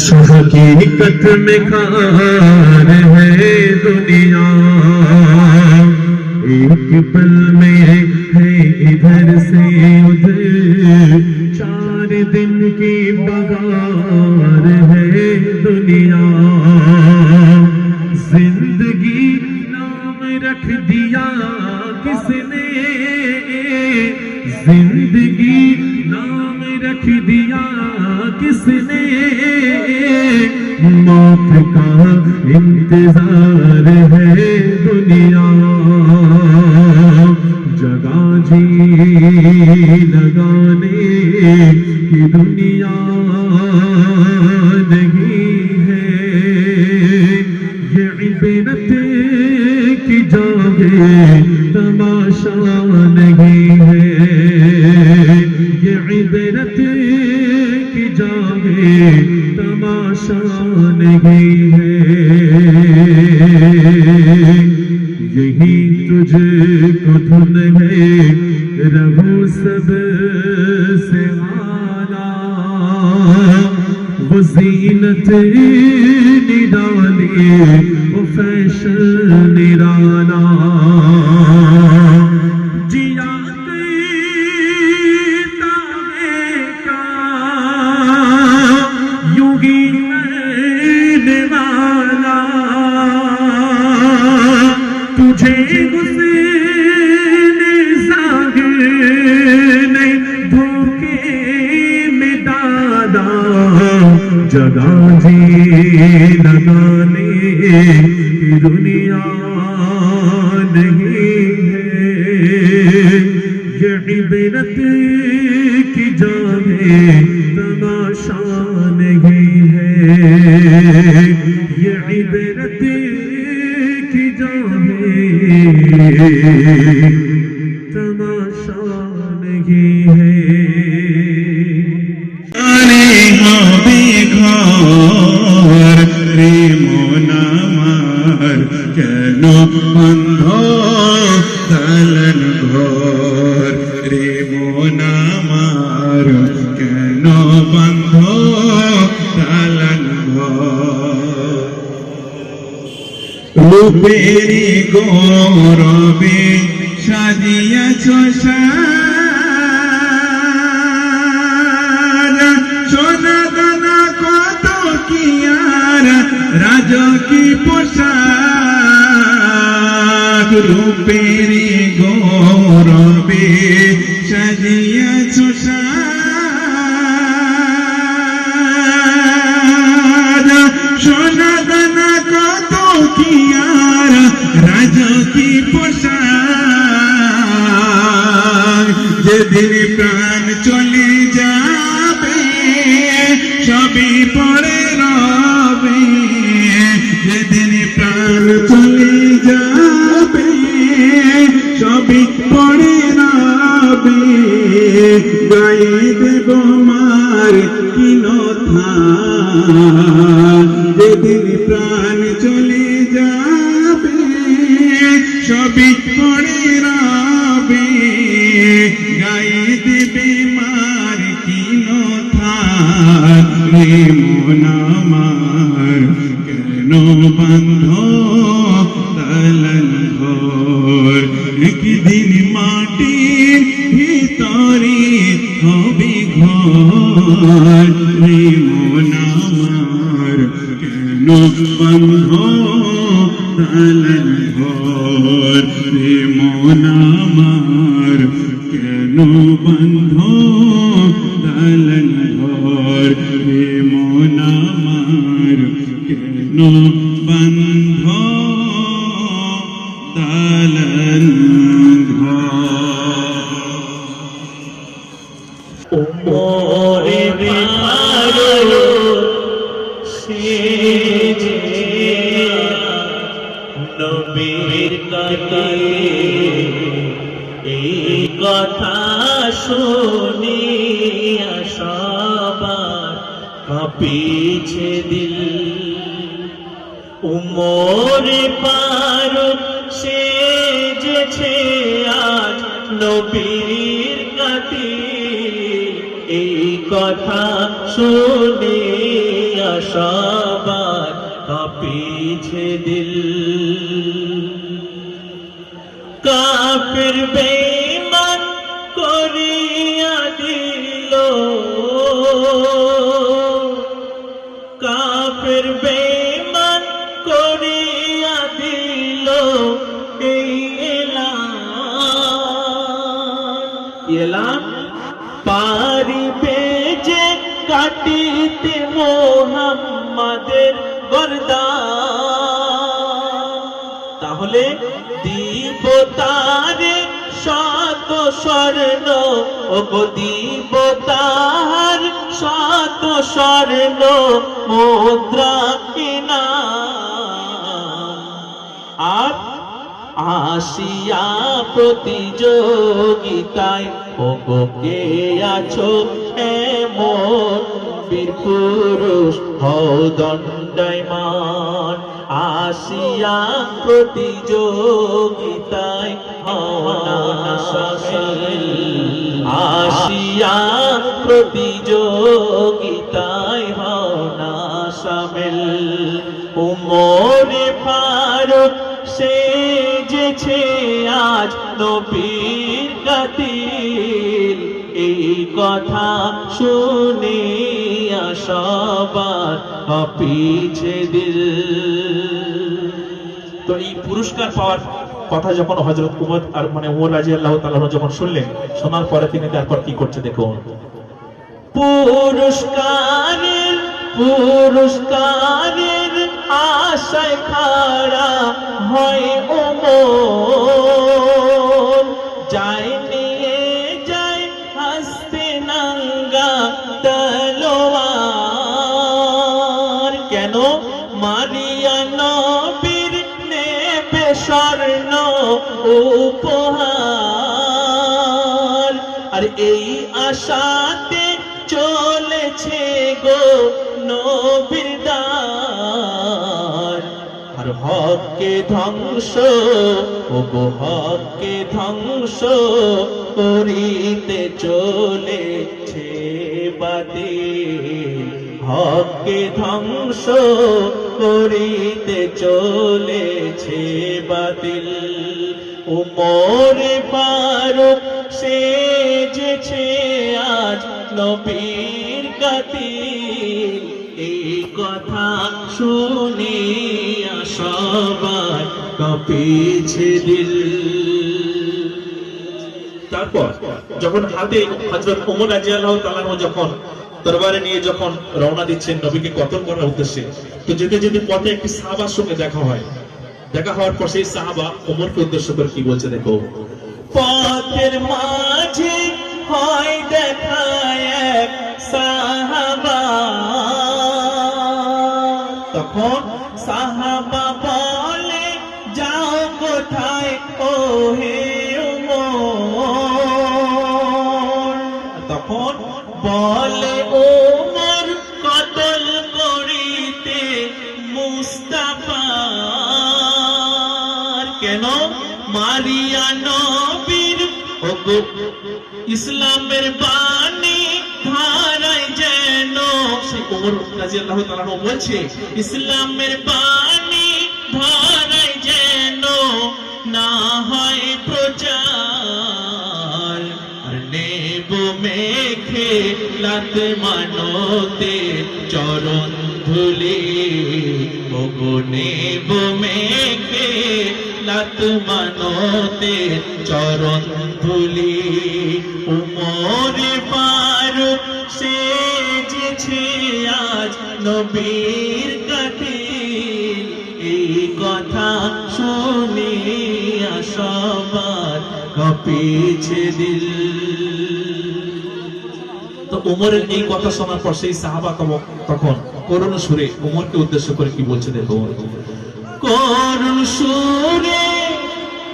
सुख की निकट में खार है दुनिया। एक पल में है इधर से उधर। चार दिन की बगार है दुनिया। ज़िंदगी नाम रख दिया किसने? انتظار ہے دنیا۔ جگہ جی لگانے کی دنیا نہیں ہے۔ یہ عبرت کی جاگے تماشا চাঁদ রূপের গৌরবে সাজিয়াছ সোনা দানা কত কি আর রাজকী পোশাক? যেদিন প্রাণ চলে যাবে, সবই পড়ে রবে। যেদিন গাই দেব মার কিনথা যেদিন প্রাণ চলে যাবে ছবি পড়ে রাবে। نوبن সবার কাপিছে দিল। কাপির বে স্বর্ণ দিব তাহার শত স্বর্ণ মুদ্রা ইনাম আর আসিয়া প্রতিযোগিতায় ও গো কে আছো এমন বীর পুরুষ হও দণ্ডায়মান। আসিয়া প্রতিযোগিতায় আসিয়া প্রতিযোগিতায় হও না শামিল উমরে ফারুক সেজেছে আজ নবীর কাতিল। এই কথা শুনে সবার পিছে দিল। তো এই পুরস্কার পাওয়ার কথা যখন হজরত উমর আর মানে উমর রাজি আল্লাহ যখন শুনলেন, শোনার পরে তিনি তারপর কি করছে দেখুন। পুরস্কারের পুরস্কারের আশায় খাড়া হয় ওমর যায় উপহার। আর এই আশাতে চলেছে গো নবীর আর হককে ধ্বংস, ও গো হককে ধ্বংস করিতে চলেছে বাদে হককে ধ্বংস করিতে চলেছে বাতিল। উমরে ফারুক সেজেছে আজ নবীর কাতিল এই কথা শুনে সবার কপিছে দিল। তারপর যখন হাতে হজরত ওমর রাজি আল্লাহ যখন দরবারে নিয়ে যখন রওনা দিচ্ছেন নবীকে কতল করার উদ্দেশ্যে, তো যেতে যেতে পথে একটি সাহাবার সঙ্গে দেখা হয়। দেখা হওয়ার পর সেই সাহাবা ওমরকে উদ্দেশ্য করে কি বলছে দেখো? পথের মাঝে হয় দেখা সাহাবা। কেন মারিয়া নবীর? ওগো, ইসলামের বাণী ধারায় যেন সেই ওমর রাজি আল্লাহ তাআলা বলছে, ইসলামের বাণী ধারায় যেন না হয় প্রচার। নেব মেখে লাত মানতে চরণ ধুলি, ওগো নেব মেখে লাত মানতে চরণ ধুলি, উমরে ফারুক সেজেছে আজ নবীর কাতিল এই কথা শুনে সবার কপিছে দিল। তো ওমরের এই কথা শোনার পর সেই সাহাবা তখন করুণ সুরে ওমরকে উদ্দেশ্য করে কি বলছে দেখো। করুণ সুরে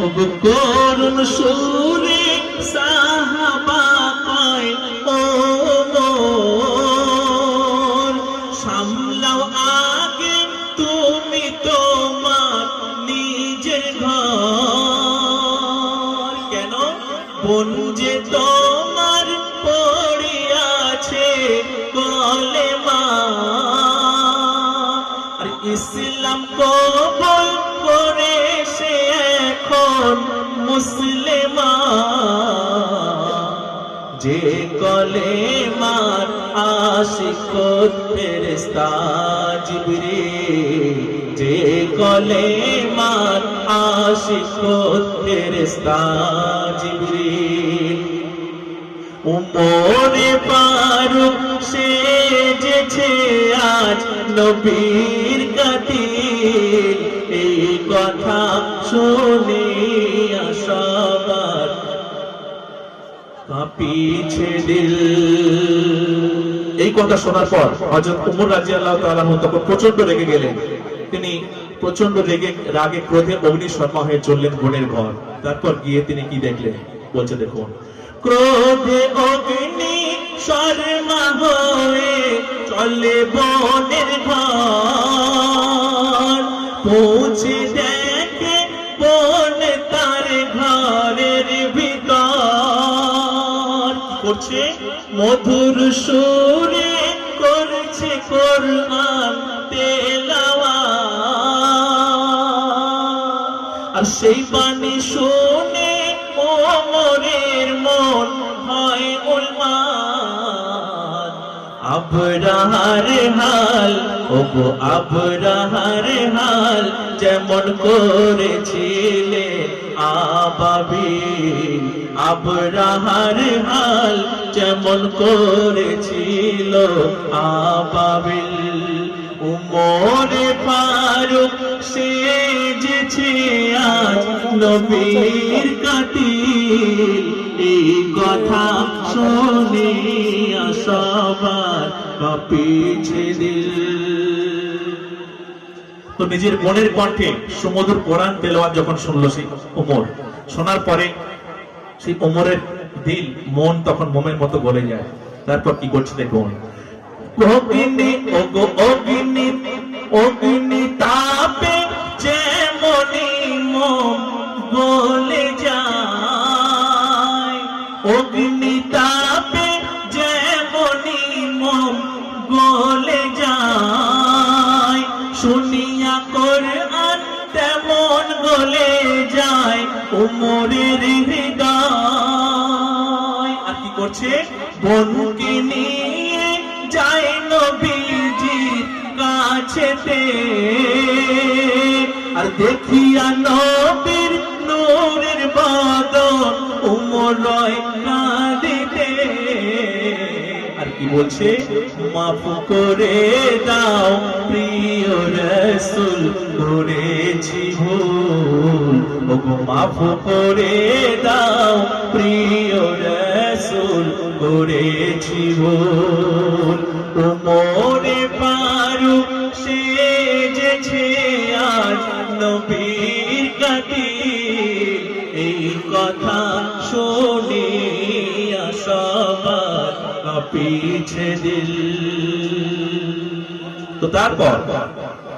ওগো করুণ সুরে সাহাবা কয় সামলাও আগে তুমি তোমার নিজের ঘর। কেন? বোন যে তোমার পড়িয়াছে কলে মা ইসলাম কবুল করে মুসলিমান যে কলে মার আশিক ফেরেস্তা জিবরিল, যে কলে মার আশিক ফেরেস্তা জিবরিল। উমরে ফারুক সেজেছে আজ নবীর কাতিল এই কথা শুনে সবার কাঁপিছে দিল। এই কথা শোনার পর হযরত উমর রাদিয়াল্লাহু তাআলা তখন প্রচণ্ড রেগে গেলেন। তিনি প্রচণ্ড রেগে, রাগে, ক্রোধে অগ্নি শর্মা হয়ে চললেন বোনের ঘর। তারপর গিয়ে তিনি কি দেখলেন? বলছে, দেখুন, ক্রোধে অগ্নি শর্মা হয়ে চলে বনের ঘর। পৌঁছে করছে, মধুর সুরে করছে কোরআন তেলাওয়াত। আর সেই বাণী শুনে ও মোরের মন হয় উন্মাদ আবরাহার হাল ও গো আবরাহার হাল, যেমন করেছিলে আবাবিল আবরাহার হাল যেমন করেছিল আবাবিল। উমরে ফারুক সেজেছে আজ নবীর কাতিল। এই কথা শুনে সবার কাঁপিছে দিল তো নিজের বোনের কণ্ঠে সুমধুর কোরআন তেলাওয়াত যখন শুনলো সেই ওমর, শোনার পরে সেই ওমরের দিল, মন তখন মোমের মতো গলে যায়। তারপর কি করছে দেখুন অগ্নি অগ্নি অগ্নি তাপে যেমনি মন গলে উমরের হৃদয়। আর কি করছে? বন্ধুকে নিয়ে যায় নবীজির কাছেতে। আর দেখিয়া নবীর নূরের বাদ উমর রয় বলছে, মাফ করে দাও প্রিয় রসুল, করেছি ভুল। ওগো, মাফ করে দাও প্রিয় রসুল, করেছি ভুল। উমরে পারু সেজেছে আজ নবীর কাটি এই কথা কাঁপিছে দিল। তো তারপর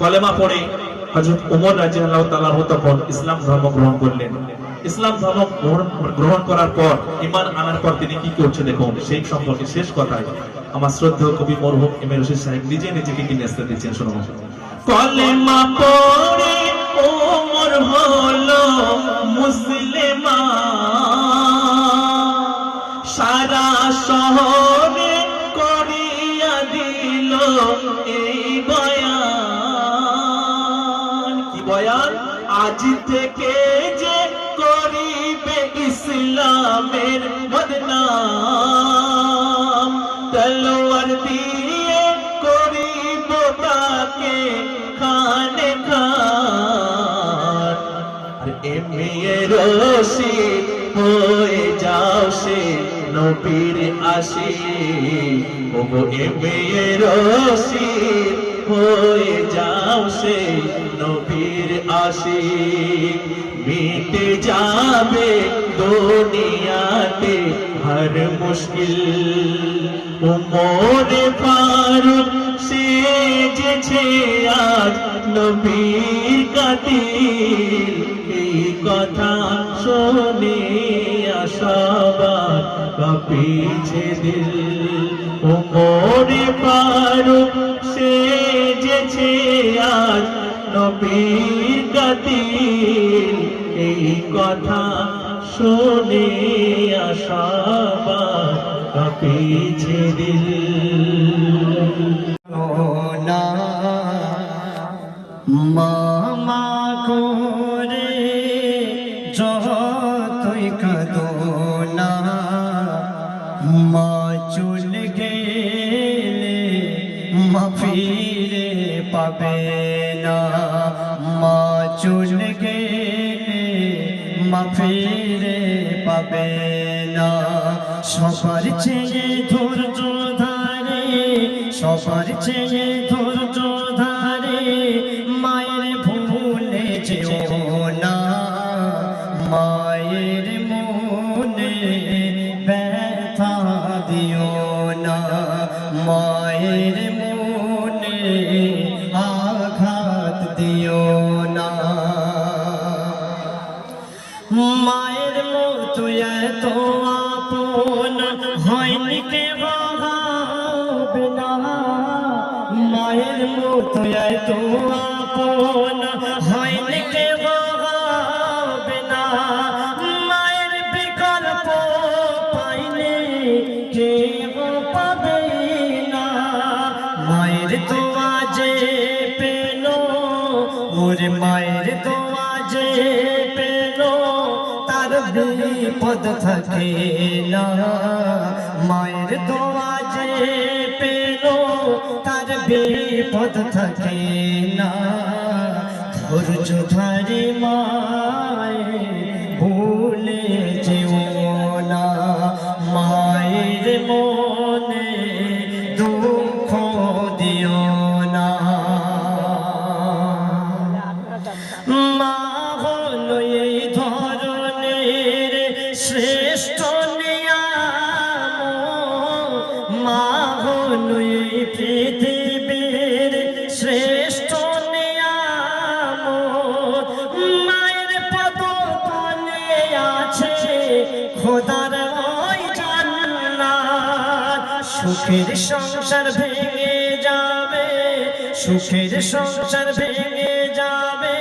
কলেমা পড়ে হযরত ওমর রাদিয়াল্লাহু তাআলা তখন ইসলাম ধর্ম গ্রহণ করলেন। ইসলাম ধর্ম গ্রহণ করার পর, ঈমান আনার পর তিনি কি করছে দেখুন, সেই সম্পর্কে শেষ কথায় আমার শ্রদ্ধেয় কবি মরহুম এম রশিদ সাহেব নিজে নিজেকে কি নেস্তে দিচ্ছেন শোনো। কলেমা পড়ে ওমর হলো মুসলিমা। সারা শহরে থেকে যে করিবে ইসলামের বদনাম, তলোয়ার দিয়ে করিব তাকে খানে খান। আর এমএ রশি হয়ে যাও সে নবীর আসি ওগো এমএ রশি হয়ে যাও সে নবীর আসি মিটে যাবে দুনিয়াতে হর মুশকিল। উমরে ফারুক সেজেছে আজ নবীর কাতিল। এই কথা শুনে সবার কাঁপিছে দিল। উমরে ফারুক নবীর কাতিল এই কথা শুনে আশাবা কাঁপিছে দিল। সবার চেয়ে ধৈর্য ধারে সবার চেয়ে ধৈর্য ধারে কে পাবে না। মায়ের তো আজে পেল, ওরে মায়ের তো আজে পেল, তার বিপদ থাকে না। মায়ের তো আজে পেল, তার বিপদ থাকে না। ধৈর্য ধরে মায়ে ভুলে যেও না। মায়ের মনে দুঃখ দিও না। মা হলো এই ধরনের শ্রেষ্ঠ নিয়ামত সুখের সংসার ভেঙে যাবে, সুখের সংসার ভেঙে যাবে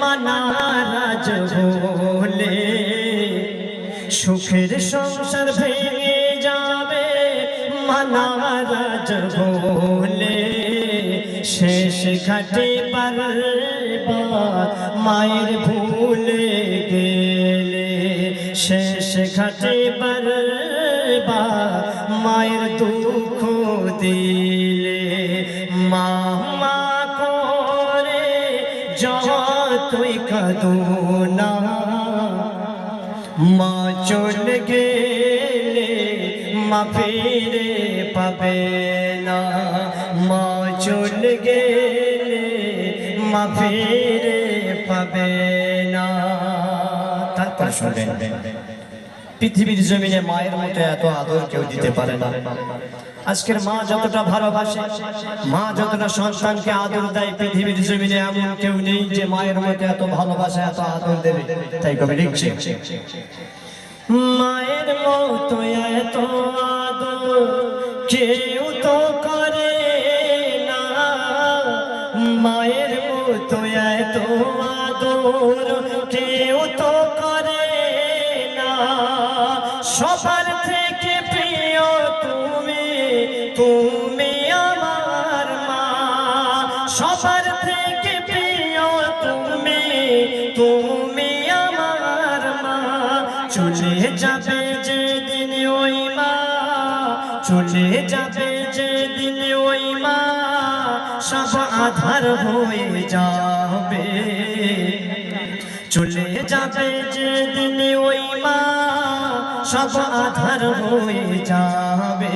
মানারাজ বলে সুখের সংসার ভেঙে যাবে মানারাজ বলে শেষ ঘাটে বারবার মায়ের ভুলে গেলে। শেষ ঘাটে বারবার না মা চলে গেলে মা ফিরে পাবে না মা চলে গেলে মা ফিরে পাবে না তারপর শুনবেন পৃথিবীর জমিনে মায়ের মতো এত আদর কেউ দিতে পারে না। আজকের মা যতটা ভালোবাসে, মা যতটা সন্তানকে আদর দেয়, পৃথিবীর জমিনে এমন কেউ নেই যে মায়ের মতো এত ভালোবাসা, এত আদর দেবে। তাই কবি লিখছে, মায়ের মতো এত আদর কেউ তো করে না। মায়ের মতো এত আধার হয়ে যাবে। চলে যাবে যেদিন ওই মা, সব আধার হয়ে যাবে।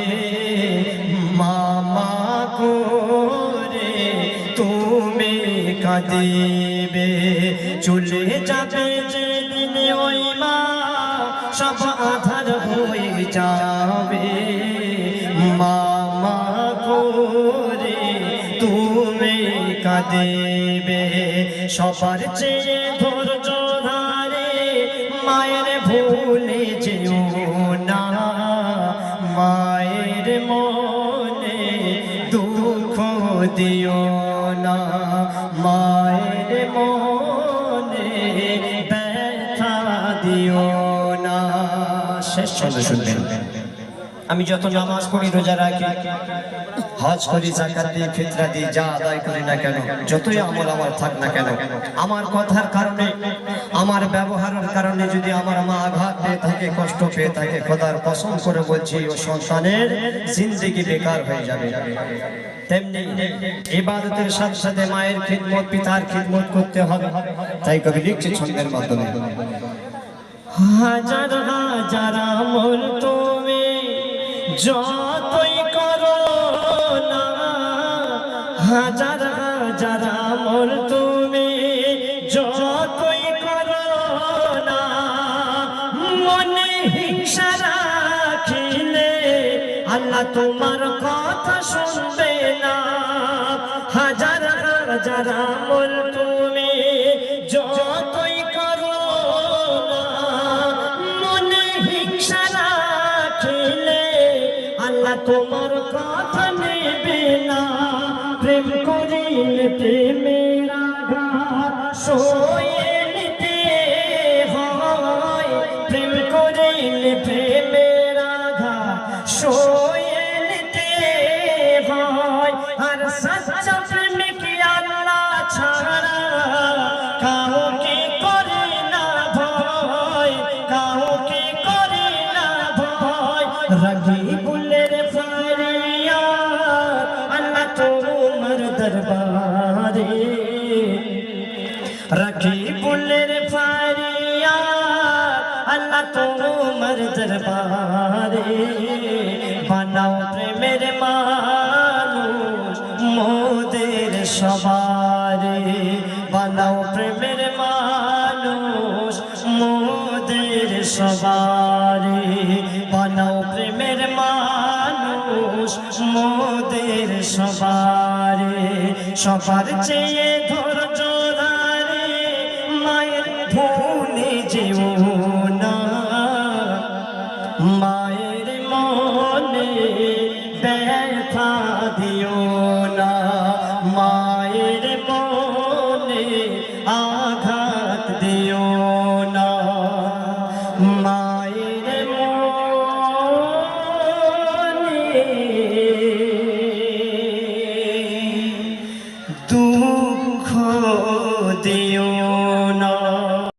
মামা করে তুমি কাঁদিবে। চলে যাবে যেদিন ওই মা, সব আধার হয়ে যাবে। কাঁদিবে সবার চেয়ে ধৈর্য ধারে মায়ের ভুলে যেও না। মায়ের মনে দুঃখ দিও না। মায়ের মনে ব্যথা দিও না। শেষ ছন্দ শুনবেন। আমি যত নামাজ পড়ি রোজা রাখি হজ করি জাকাত দিই ফিতরা দিই যা আদায় করি না কেন, যতই আমল আমার থাক না কেন, আমার কথার কারণে, আমার ব্যবহারের কারণে যদি আমার মা আঘাত পেয়ে থাকে, কষ্ট পেয়ে থাকে, খোদার পছন্দ করে বলছি, ও সন্তানের জিন্দেগি বেকার হয়ে যাবে। তেমনি ইবাদতের সাথে সাথে মায়ের খিদমত, পিতার খিদমত করতে হবে। তাই কবি লিখছে ছন্দের মাধ্যমে। হাজার হাজার তুমি, যতই হাজার হাজার আমল তুমি যতই করো মনে হিংসা আল্লাহ তোমার কথা শুনবে না। হাজার হাজার আমল पे বানাও প্রেমের মানুষ, মোদের সবারে। বানাও প্রেমের মানুষ, মোদের সবারে। বানাও প্রেমের মানুষ, মোদের সবারে। সবার চেয়ে ধারে